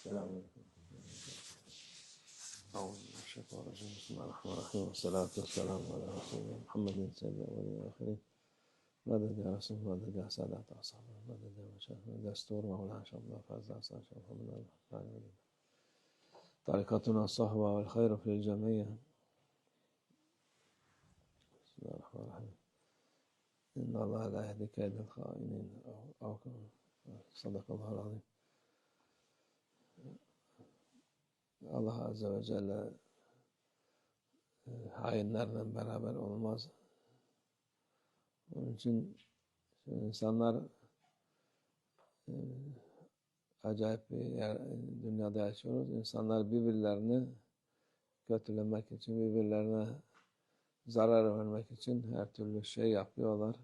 السلام عليكم. أعوذ بالله من الشيطان الرجيم. بسم الله الرحمن الرحيم. والصلاة والسلام على رسول الله محمد سيد الأولين والآخرين. مدد يا رسول الله مدد يا سادة أصحابه مدد يا مشايخنا دستور مولانا شاء الله فاز عسى شاء محمد الرحمن طريقتنا الصحوة والخير في الجميع. بسم الله الرحمن الرحيم. إن الله لا يهدي كيد الخائنين. أو أو صدق الله العظيم. Allah Azze ve Celle e, hainlerle beraber olmaz. Onun için insanlar e, acayip bir yer, dünyada yaşıyoruz. İnsanlar birbirlerini kötülemek için, birbirlerine zarar vermek için her türlü şey yapıyorlar.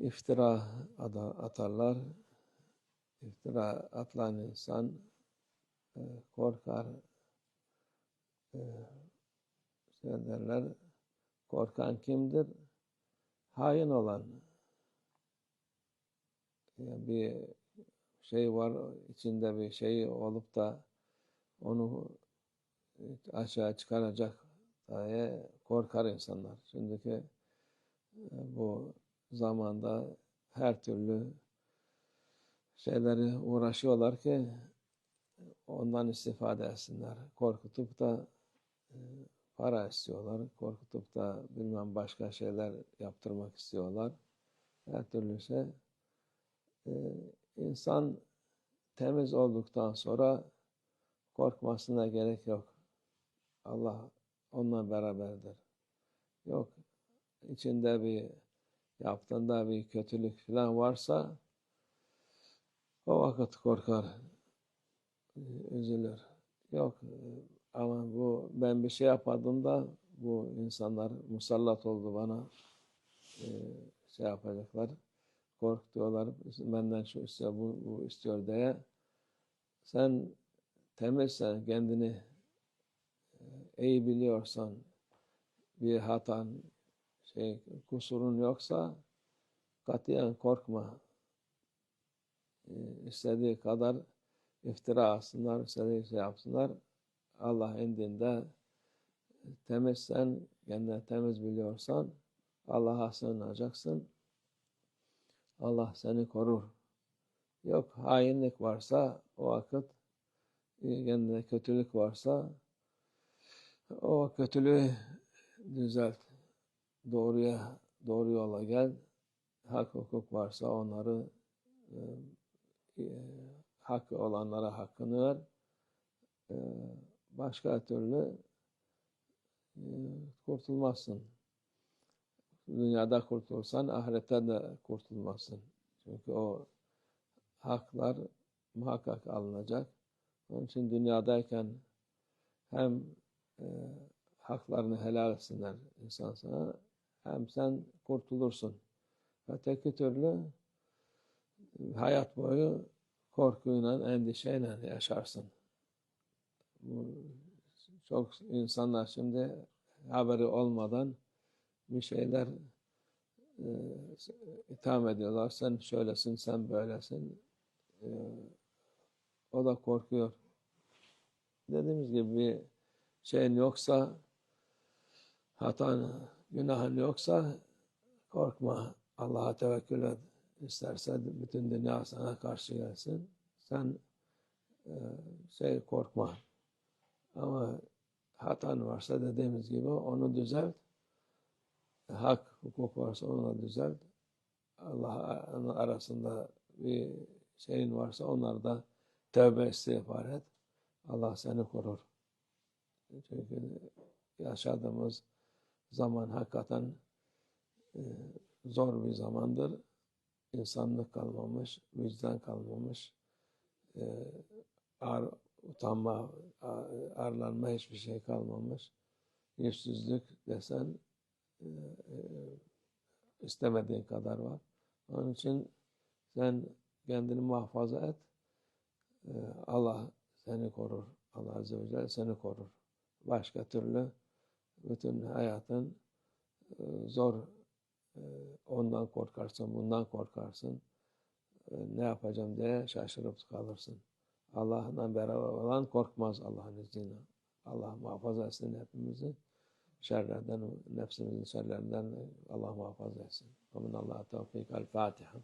İftira atarlar. İftira atılan insan korkar e, şey derler korkan kimdir? Hain olan. Yani bir şey var içinde bir şey olup da onu aşağı çıkaracak diye korkar insanlar. Şimdiki e, bu zamanda her türlü şeyleri uğraşıyorlar ki ondan istifade etsinler. Korkutup da e, para istiyorlar. Korkutup da bilmem başka şeyler yaptırmak istiyorlar. Her türlü şey. İnsan temiz olduktan sonra korkmasına gerek yok. Allah onunla beraberdir. Yok içinde bir yaptığında bir kötülük falan varsa o vakit korkar üzülür. Yok ama bu ben bir şey yapmadım da bu insanlar musallat oldu bana e, şey yapacaklar. Korkutuyorlar. Benden şu istiyor, bu, bu istiyor diye. Sen temizsen, kendini e, iyi biliyorsan, bir hatan, şey, kusurun yoksa katiyen korkma. E, istediği kadar iftira atsınlar, istediği şey yapsınlar. Allah indinde temizsen, kendini temiz biliyorsan Allah'a sığınacaksın. Allah seni korur. Yok hainlik varsa o vakit kendine kötülük varsa o kötülüğü düzelt. Doğruya, doğru yola gel. Hak hukuk varsa onları e, e, hakkı olanlara hakkını ver. E, başka türlü e, kurtulmazsın. Dünyada kurtulsan ahirette de kurtulmazsın. Çünkü o haklar muhakkak alınacak. Onun için dünyadayken hem e, haklarını helal etsinler insan sana hem sen kurtulursun. Öteki türlü hayat boyu korkuyla, endişeyle yaşarsın. Bu, çok insanlar şimdi haberi olmadan bir şeyler e, itham ediyorlar. Sen şöylesin, sen böylesin. E, o da korkuyor. Dediğimiz gibi bir şeyin yoksa, hatan, günahın yoksa korkma. Allah'a tevekkül et. İsterse bütün dünya sana karşı gelsin. Sen e, şey korkma. Ama hatan varsa dediğimiz gibi onu düzelt. Hak, hukuk varsa onu düzelt. Allah arasında bir şeyin varsa onlar da tövbe istiğfar et. Allah seni korur. Çünkü yaşadığımız zaman hakikaten e, zor bir zamandır. İnsanlık kalmamış, vicdan kalmamış, e, ar, utanma, arlanma hiçbir şey kalmamış. Yüzsüzlük desen e, e, istemediğin kadar var. Onun için sen kendini muhafaza et. E, Allah seni korur. Allah Azze ve Celle seni korur. Başka türlü bütün hayatın e, zor ondan korkarsın, bundan korkarsın. e, ne yapacağım diye şaşırıp kalırsın. Allah'la beraber olan korkmaz Allah'ın izniyle. Allah muhafaza etsin hepimizi. Şerlerden, nefsimizin şerlerinden Allah muhafaza etsin. Amin Allah tevfik. El Fatiha.